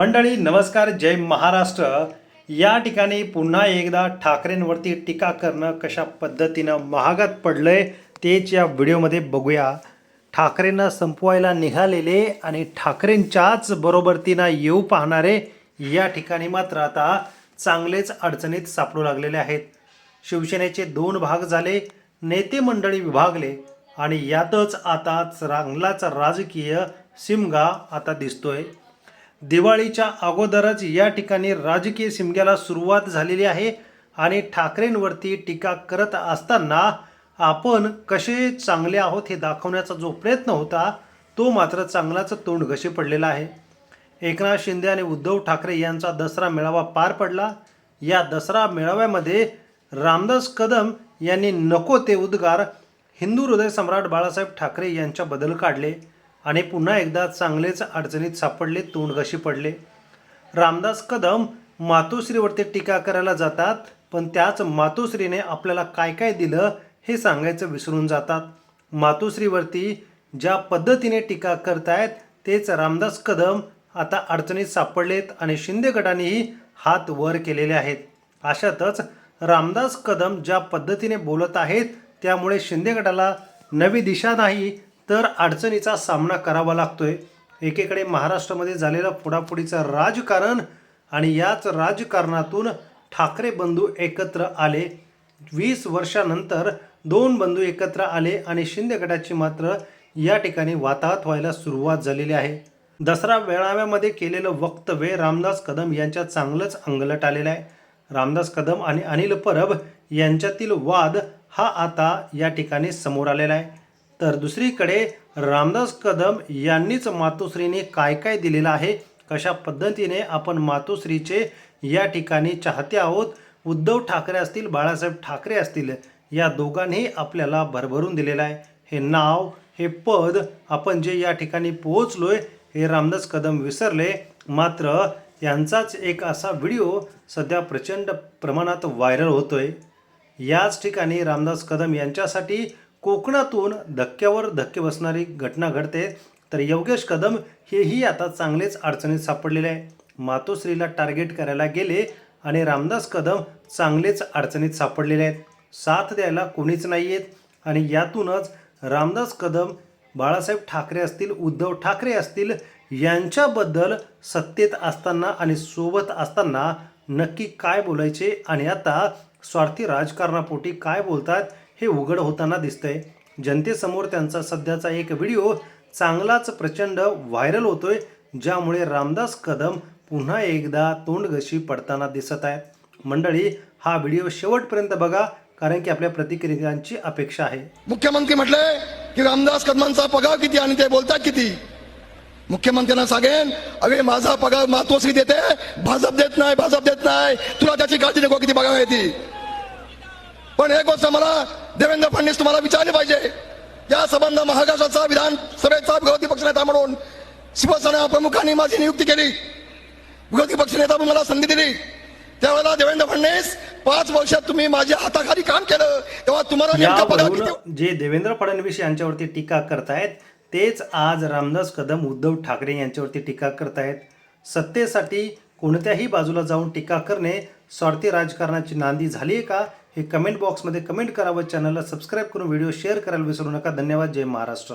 मंडळी नमस्कार जय महाराष्ट्र. या ठिकाणी पुन्हा एकदा ठाकरेंवरती टीका करणं कशा पद्धतीनं महागात पडलं आहे तेच या व्हिडिओमध्ये बघूया. ठाकरेंना संपवायला निघालेले आणि ठाकरेंच्याच बरोबरतीनं येऊ पाहणारे या ठिकाणी मात्र आता चांगलेच अडचणीत सापडू लागलेले आहेत. शिवसेनेचे दोन भाग झाले नेते मंडळी विभागले आणि यातच आता चांगलाच राजकीय सिमगा आता दिसतोय. दिवाळीच्या अगोदरच या ठिकाणी राजकीय सिमग्याला सुरुवात झालेली आहे आणि ठाकरेंवरती टीका करत असताना आपण कसे चांगले आहोत हे दाखवण्याचा जो प्रयत्न होता तो मात्र चांगलाच तोंड घशी पडलेला आहे. एकनाथ शिंदे आणि उद्धव ठाकरे यांचा दसरा मेळावा पार पडला. या दसरा मेळाव्यामध्ये रामदास कदम यांनी नको ते उद्गार हिंदू हृदय सम्राट बाळासाहेब ठाकरे यांच्याबद्दल काढले. आणि पुन्हा एकदा चांगलेच अडचणीत सापडले तोंडघशी पडले. रामदास कदम मातोश्रीवरती टीका करायला जातात पण त्याच मातोश्रीने आपल्याला काय काय दिलं हे सांगायचं विसरून जातात. मातोश्रीवरती ज्या पद्धतीने टीका करतायत तेच रामदास कदम आता अडचणीत सापडलेत आणि शिंदे गटानेही हात वर केलेले आहेत. अशातच रामदास कदम ज्या पद्धतीने बोलत आहेत त्यामुळे शिंदे गटाला नवी दिशा नाही तर अडचणीचा सामना करावा लागतोय. एकीकडे महाराष्ट्रामध्ये झालेलं पुढापुढीचं राजकारण आणि याच राजकारणातून ठाकरे बंधू एकत्र आले. वीस वर्षानंतर दोन बंधू एकत्र आले आणि शिंदे गटाची मात्र या ठिकाणी वाताहत व्हायला सुरुवात झालेली आहे. दसरा मेळाव्यामध्ये केलेलं वक्तव्य रामदास कदम यांच्या चांगलंच अंगलट आलेलं आहे. रामदास कदम आणि अनिल परब यांच्यातील वाद हा आता या ठिकाणी समोर आलेला आहे. तर दुसरीकडे रामदास कदम यांनीच मातोश्रीने काय काय दिलेलं आहे? कशा पद्धतीने आपण मातोश्रीचे या ठिकाणी चाहते आहोत? उद्धव ठाकरे असतील बाळासाहेब ठाकरे असतील या दोघांनी आपल्याला भरभरून दिलेलं आहे. हे नाव हे पद आपण जे या ठिकाणी पोहोचलोय हे रामदास कदम विसरले. मात्र यांचाच एक असा व्हिडिओ सध्या प्रचंड प्रमाणात व्हायरल होतोय. याच ठिकाणी रामदास कदम यांच्यासाठी कोकणातून धक्क्यावर धक्के बसणारी घटना घडते. तर योगेश कदम हेही आता चांगलेच अडचणीत सापडलेले आहे. मातोश्रीला टार्गेट करायला गेले आणि रामदास कदम चांगलेच अडचणीत सापडलेले आहेत. साथ द्यायला कोणीच नाही आहेत आणि यातूनच रामदास कदम बाळासाहेब ठाकरे असतील उद्धव ठाकरे असतील यांच्याबद्दल सत्तेत असताना आणि सोबत असताना नक्की काय बोलायचे आणि आता स्वार्थी राजकारणापोटी काय बोलतात हे उघड होताना दिसतंय. जनतेसमोर त्यांचा सध्याचा एक व्हिडिओ चांगलाच प्रचंड व्हायरल होतोय ज्यामुळे रामदास कदम पुन्हा एकदा तोंडघशी पडताना दिसत आहे. मंडळी हा व्हिडिओ शेवटपर्यंत बघा कारण की आपल्या प्रतिक्रियांची अपेक्षा आहे. मुख्यमंत्री म्हटले की रामदास कदमांचा पगार किती आणि ते बोलतात किती? मुख्यमंत्र्यांना सांगेन अरे माझा पगार मातोश्री देते भाजप देत नाही भाजप देत नाही. तुला त्याची काळजी नको किती पगार आहे ती. पण एक गोष्ट मला देवेंद्र फडणवीस तुम्हाला विचारली पाहिजे. या संबंध महाराष्ट्राचा विधानसभेचा विरोधी पक्षनेता म्हणून शिवसेना प्रमुखांनी माझी नियुक्ती केली. विरोधी पक्षनेता म्हणून मला संधी दिली. त्यावेळेला देवेंद्र फडणवीस पाच वर्षात तुम्ही माझ्या हाताखाली काम केलं. तेव्हा तुम्हाला जे देवेंद्र फडणवीस यांच्यावरती टीका करतायत तेच आज रामदास कदम उद्धव ठाकरे यांच्यावरती टीका करतायत. सत्तेसाठी कोणत्याही बाजूला जाऊन टीका करणे स्वार्थी राजकारणाची नांदी झाली आहे का? हे कमेंट बॉक्समध्ये कमेंट करावं. चॅनलला सबस्क्राईब करून व्हिडिओ शेअर करायला विसरू नका. धन्यवाद. जय महाराष्ट्र.